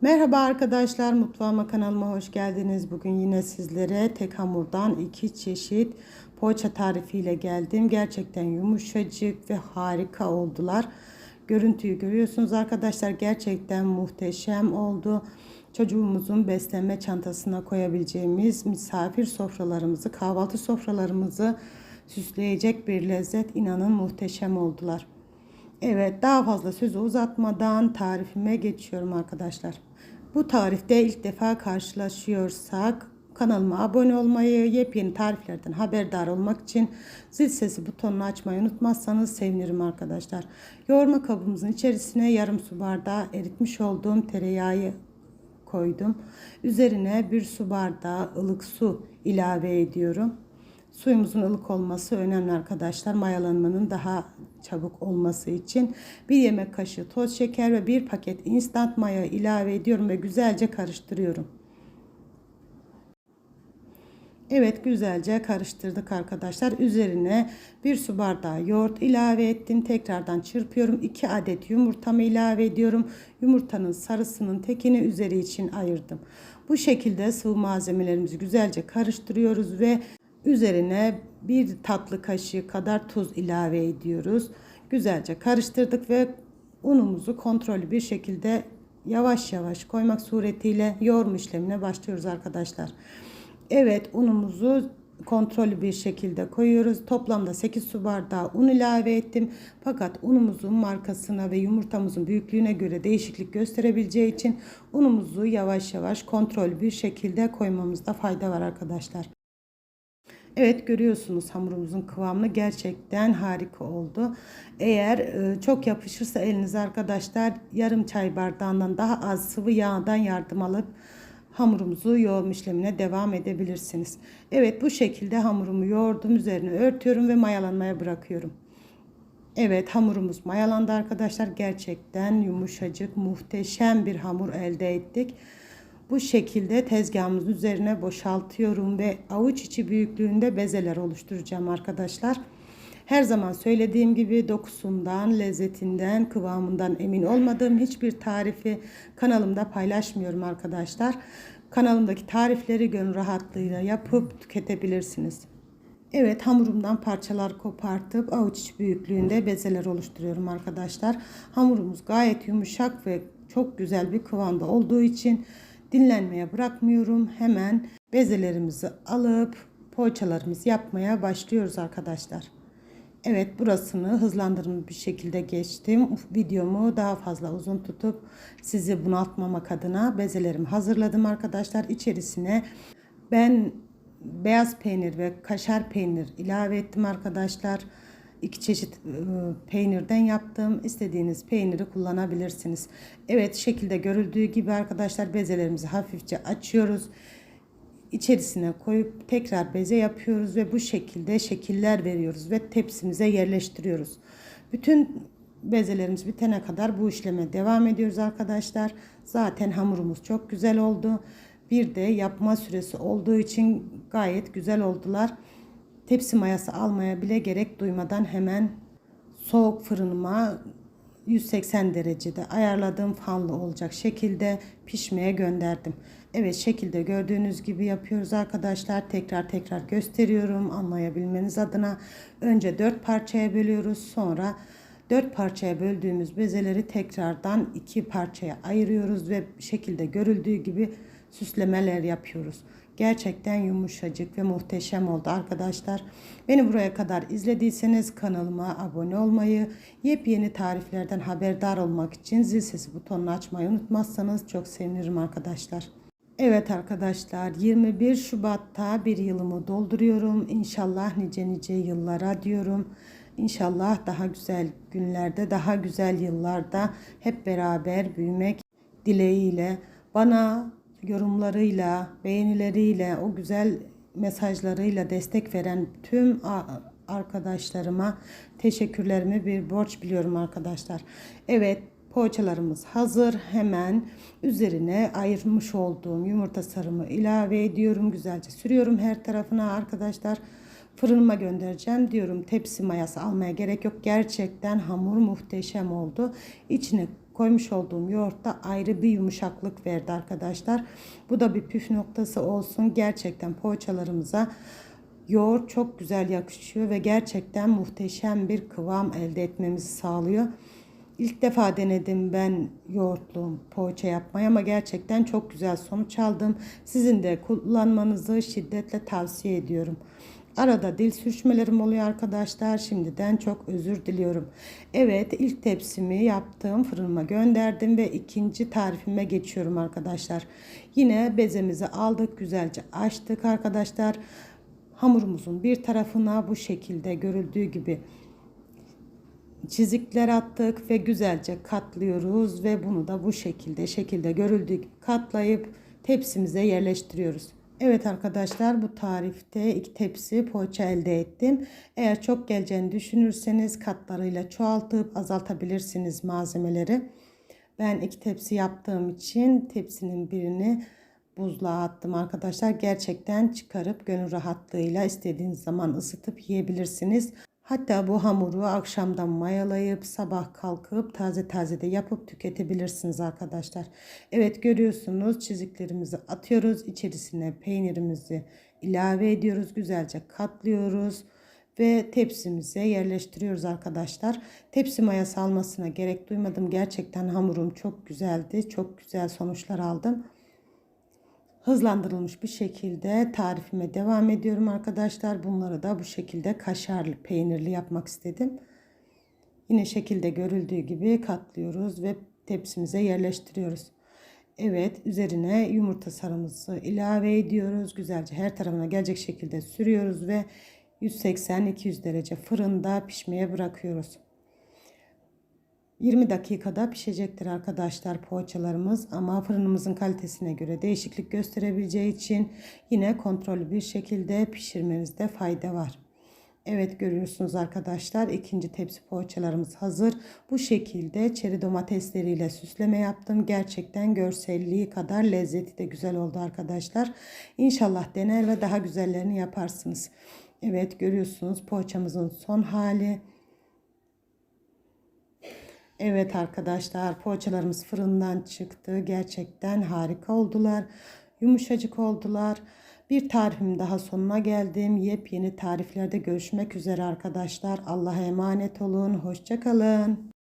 Merhaba arkadaşlar, mutfağıma kanalıma hoş geldiniz. Bugün yine sizlere tek hamurdan iki çeşit poğaça tarifiyle geldim. Gerçekten yumuşacık ve harika oldular. Görüntüyü görüyorsunuz arkadaşlar. Gerçekten muhteşem oldu. Çocuğumuzun beslenme çantasına koyabileceğimiz misafir sofralarımızı, kahvaltı sofralarımızı süsleyecek bir lezzet. İnanın muhteşem oldular. Evet daha fazla sözü uzatmadan tarifime geçiyorum arkadaşlar. Bu tarifte ilk defa karşılaşıyorsak kanalıma abone olmayı, yepyeni tariflerden haberdar olmak için zil sesi butonunu açmayı unutmazsanız sevinirim arkadaşlar. Yoğurma kabımızın içerisine yarım su bardağı eritmiş olduğum tereyağı koydum. Üzerine bir su bardağı ılık su ilave ediyorum. Suyumuzun ılık olması önemli arkadaşlar. Mayalanmanın daha çabuk olması için bir yemek kaşığı toz şeker ve bir paket instant maya ilave ediyorum ve güzelce karıştırıyorum. Evet güzelce karıştırdık arkadaşlar. Üzerine bir su bardağı yoğurt ilave ettim. Tekrardan çırpıyorum. 2 adet yumurtamı ilave ediyorum. Yumurtanın sarısının tekini üzeri için ayırdım. Bu şekilde sıvı malzemelerimizi güzelce karıştırıyoruz ve üzerine bir tatlı kaşığı kadar tuz ilave ediyoruz. Güzelce karıştırdık ve unumuzu kontrollü bir şekilde yavaş yavaş koymak suretiyle yoğurma işlemine başlıyoruz arkadaşlar. Evet unumuzu kontrollü bir şekilde koyuyoruz. Toplamda 8 su bardağı un ilave ettim. Fakat unumuzun markasına ve yumurtamızın büyüklüğüne göre değişiklik gösterebileceği için unumuzu yavaş yavaş kontrollü bir şekilde koymamızda fayda var arkadaşlar. Evet görüyorsunuz hamurumuzun kıvamını gerçekten harika oldu. Eğer e, çok yapışırsa eliniz arkadaşlar yarım çay bardağından daha az sıvı yağdan yardım alıp hamurumuzu yoğurma işlemine devam edebilirsiniz. Evet bu şekilde hamurumu yoğurdum üzerine örtüyorum ve mayalanmaya bırakıyorum. Evet hamurumuz mayalandı arkadaşlar. Gerçekten yumuşacık muhteşem bir hamur elde ettik. Bu şekilde tezgahımızın üzerine boşaltıyorum ve avuç içi büyüklüğünde bezeler oluşturacağım arkadaşlar. Her zaman söylediğim gibi dokusundan, lezzetinden, kıvamından emin olmadığım hiçbir tarifi kanalımda paylaşmıyorum arkadaşlar. Kanalımdaki tarifleri gönül rahatlığıyla yapıp tüketebilirsiniz. Evet hamurumdan parçalar kopartıp avuç içi büyüklüğünde bezeler oluşturuyorum arkadaşlar. Hamurumuz gayet yumuşak ve çok güzel bir kıvamda olduğu için dinlenmeye bırakmıyorum. Hemen bezelerimizi alıp poğaçalarımızı yapmaya başlıyoruz arkadaşlar. Evet burasını hızlandırılmış bir şekilde geçtim. Videomu daha fazla uzun tutup sizi bunaltmamak adına bezelerimi hazırladım arkadaşlar. İçerisine ben beyaz peynir ve kaşar peynir ilave ettim arkadaşlar. İki çeşit e, peynirden yaptım. İstediğiniz peyniri kullanabilirsiniz. Evet şekilde görüldüğü gibi arkadaşlar bezelerimizi hafifçe açıyoruz içerisine koyup tekrar beze yapıyoruz ve bu şekilde şekiller veriyoruz ve tepsimize yerleştiriyoruz. Bütün bezelerimiz bitene kadar bu işleme devam ediyoruz arkadaşlar. Zaten hamurumuz çok güzel oldu. Bir de yapma süresi olduğu için gayet güzel oldular. Tepsi mayası almaya bile gerek duymadan hemen soğuk fırınıma 180 derecede ayarladığım fanlı olacak şekilde pişmeye gönderdim. Evet şekilde gördüğünüz gibi yapıyoruz arkadaşlar. Tekrar tekrar gösteriyorum anlayabilmeniz adına. Önce 4 parçaya bölüyoruz. Sonra 4 parçaya böldüğümüz bezeleri tekrardan 2 parçaya ayırıyoruz ve şekilde görüldüğü gibi süslemeler yapıyoruz. Gerçekten yumuşacık ve muhteşem oldu arkadaşlar. Beni buraya kadar izlediyseniz kanalıma abone olmayı, yepyeni tariflerden haberdar olmak için zil sesi butonunu açmayı unutmazsanız çok sevinirim arkadaşlar. Evet arkadaşlar 21 Şubat'ta bir yılımı dolduruyorum. İnşallah nice nice yıllara diyorum. İnşallah daha güzel günlerde, daha güzel yıllarda hep beraber büyümek dileğiyle bana yorumlarıyla, beğenileriyle, o güzel mesajlarıyla destek veren tüm arkadaşlarıma teşekkürlerimi bir borç biliyorum arkadaşlar. Evet poğaçalarımız hazır. Hemen üzerine ayırmış olduğum yumurta sarımı ilave ediyorum. Güzelce sürüyorum her tarafına arkadaşlar. Fırınıma göndereceğim diyorum. Tepsi mayası almaya gerek yok. Gerçekten hamur muhteşem oldu. İçine koymuş olduğum yoğurtta ayrı bir yumuşaklık verdi arkadaşlar. Bu da bir püf noktası olsun. Gerçekten poğaçalarımıza yoğurt çok güzel yakışıyor ve gerçekten muhteşem bir kıvam elde etmemizi sağlıyor. İlk defa denedim ben yoğurtlu poğaça yapmayı ama gerçekten çok güzel sonuç aldım. Sizin de kullanmanızı şiddetle tavsiye ediyorum. Arada dil sürçmelerim oluyor arkadaşlar. Şimdiden çok özür diliyorum. Evet ilk tepsimi yaptım. Fırınıma gönderdim ve ikinci tarifime geçiyorum arkadaşlar. Yine bezemizi aldık. Güzelce açtık arkadaşlar. Hamurumuzun bir tarafına bu şekilde görüldüğü gibi çizikler attık ve güzelce katlıyoruz ve bunu da bu şekilde şekilde görüldüğü gibi katlayıp tepsimize yerleştiriyoruz. Evet arkadaşlar bu tarifte iki tepsi poğaça elde ettim. Eğer çok geleceğini düşünürseniz katlarıyla çoğaltıp azaltabilirsiniz malzemeleri. Ben iki tepsi yaptığım için tepsinin birini buzluğa attım arkadaşlar. Gerçekten çıkarıp gönül rahatlığıyla istediğiniz zaman ısıtıp yiyebilirsiniz. Hatta bu hamuru akşamdan mayalayıp sabah kalkıp taze taze de yapıp tüketebilirsiniz arkadaşlar. Evet görüyorsunuz çiziklerimizi atıyoruz. içerisine peynirimizi ilave ediyoruz. Güzelce katlıyoruz ve tepsimize yerleştiriyoruz arkadaşlar. Tepsi mayası almasına gerek duymadım. Gerçekten hamurum çok güzeldi. Çok güzel sonuçlar aldım hızlandırılmış bir şekilde tarifime devam ediyorum arkadaşlar. Bunları da bu şekilde kaşarlı peynirli yapmak istedim. Yine şekilde görüldüğü gibi katlıyoruz ve tepsimize yerleştiriyoruz. Evet üzerine yumurta sarımızı ilave ediyoruz. Güzelce her tarafına gelecek şekilde sürüyoruz ve 180-200 derece fırında pişmeye bırakıyoruz. 20 dakikada pişecektir arkadaşlar poğaçalarımız ama fırınımızın kalitesine göre değişiklik gösterebileceği için yine kontrollü bir şekilde pişirmenizde fayda var. Evet görüyorsunuz arkadaşlar ikinci tepsi poğaçalarımız hazır. Bu şekilde çeri domatesleriyle süsleme yaptım. Gerçekten görselliği kadar lezzeti de güzel oldu arkadaşlar. İnşallah dener ve daha güzellerini yaparsınız. Evet görüyorsunuz poğaçamızın son hali. Evet arkadaşlar poğaçalarımız fırından çıktı. Gerçekten harika oldular. Yumuşacık oldular. Bir tarifim daha sonuna geldim. Yepyeni tariflerde görüşmek üzere arkadaşlar. Allah'a emanet olun. Hoşçakalın.